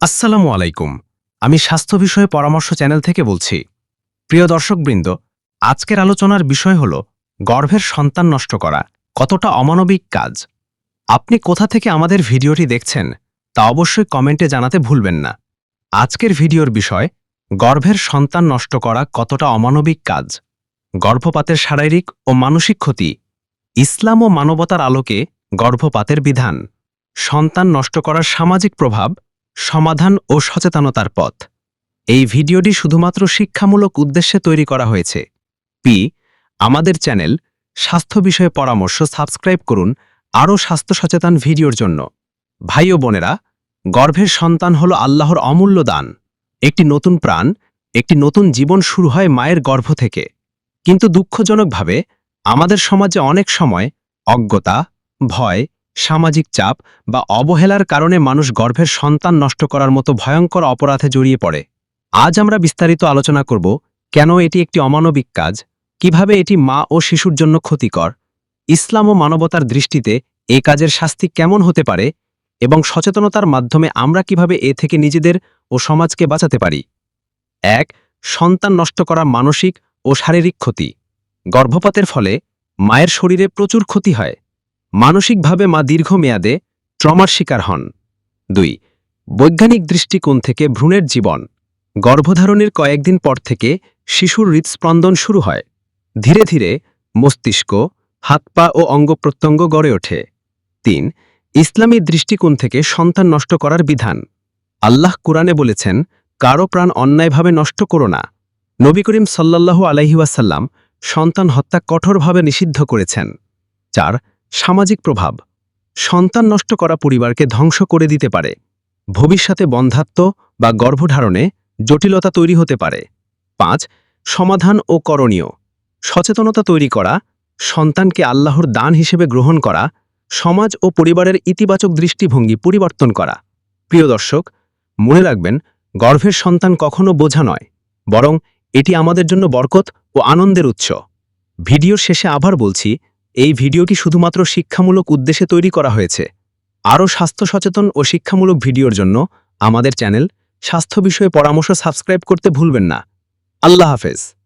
আসসালামু আলাইকুম। আমি স্বাস্থ্য বিষয়ে পরামর্শ চ্যানেল থেকে বলছি। প্রিয় দর্শকবৃন্দ, আজকের আলোচনার বিষয় হল গর্ভের সন্তান নষ্ট করা, কতটা অমানবিক কাজ। আপনি কোথা থেকে আমাদের ভিডিওটি দেখছেন, তা অবশ্যই কমেন্টে জানাতে ভুলবেন না। আজকের ভিডিওর বিষয়, গর্ভের সন্তান নষ্ট করা কতটা অমানবিক কাজ। গর্ভপাতের শারীরিক ও মানসিক ক্ষতি, ইসলাম ও মানবতার আলোকে গর্ভপাতের বিধান। সন্তান নষ্ট করার সামাজিক প্রভাব সমাধান ও সচেতনতার পথ। এই ভিডিওটি শুধুমাত্র শিক্ষামূলক উদ্দেশ্যে তৈরি করা হয়েছে। পি আমাদের চ্যানেল, স্বাস্থ্য বিষয়ে পরামর্শ সাবস্ক্রাইব করুন আরও স্বাস্থ্য সচেতন ভিডিওর জন্য। ভাই ও বোনেরা, গর্ভের সন্তান হল আল্লাহর অমূল্য দান। একটি নতুন প্রাণ, একটি নতুন জীবন শুরু হয় মায়ের গর্ভ থেকে। কিন্তু দুঃখজনকভাবে আমাদের সমাজে অনেক সময় অজ্ঞতা, ভয় সামাজিক চাপ বা অবহেলার কারণে মানুষ গর্ভের সন্তান নষ্ট করার মতো ভয়ঙ্কর অপরাধে জড়িয়ে পড়ে। আজ আমরা বিস্তারিত আলোচনা করব, কেন এটি একটি অমানবিক কাজ? কীভাবে এটি মা ও শিশুর জন্য ক্ষতিকর? ইসলাম ও মানবতার দৃষ্টিতে এ কাজের শাস্তি কেমন হতে পারে? এবং সচেতনতার মাধ্যমে আমরা কীভাবে এ থেকে নিজেদের ও সমাজকে বাঁচাতে পারি? এক, সন্তান নষ্ট করা মানসিক ও শারীরিক ক্ষতি। গর্ভপাতের ফলে মায়ের শরীরে প্রচুর ক্ষতি হয়। মানসিকভাবে মা দীর্ঘমেয়াদে ট্রমার শিকার হন। দুই, বৈজ্ঞানিক দৃষ্টিকোণ থেকে ভ্রূণের জীবন। গর্ভধারণের কয়েকদিন পর থেকে শিশুর হৃৎস্পন্দন শুরু হয়। ধীরে ধীরে মস্তিষ্ক, হাত পা ও অঙ্গপ্রত্যঙ্গ গড়ে ওঠে। তিন, ইসলামী দৃষ্টিকোণ থেকে সন্তান নষ্ট করার বিধান। আল্লাহ কুরআনে বলেছেন, কারও প্রাণ অন্যায়ভাবে নষ্ট করো না। নবী করিম সাল্লাল্লাহু আলাইহিওয়াসাল্লাম সন্তান হত্যা কঠোরভাবে নিষিদ্ধ করেছেন। চার সামাজিক প্রভাব। সন্তান নষ্ট করা পরিবারকে ধ্বংস করে দিতে পারে। ভবিষ্যতে বন্ধাত্ম বা গর্ভধারণে জটিলতা তৈরি হতে পারে। পাঁচ, সমাধান ও করণীয়। সচেতনতা তৈরি করা, সন্তানকে আল্লাহর দান হিসেবে গ্রহণ করা, সমাজ ও পরিবারের ইতিবাচক দৃষ্টিভঙ্গি পরিবর্তন করা। প্রিয় দর্শক, মনে রাখবেন, গর্ভের সন্তান কখনো বোঝা নয়, বরং এটি আমাদের জন্য বরকত ও আনন্দের উৎস। ভিডিওর শেষে আবার বলছি এই ভিডিওটি শুধুমাত্র শিক্ষামূলক উদ্দেশ্যে তৈরি করা হয়েছে। আরও স্বাস্থ্য সচেতন ও শিক্ষামূলক ভিডিওর জন্য আমাদের চ্যানেল স্বাস্থ্য বিষয়ে পরামর্শ সাবস্ক্রাইব করতে ভুলবেন না। আল্লাহ হাফেজ।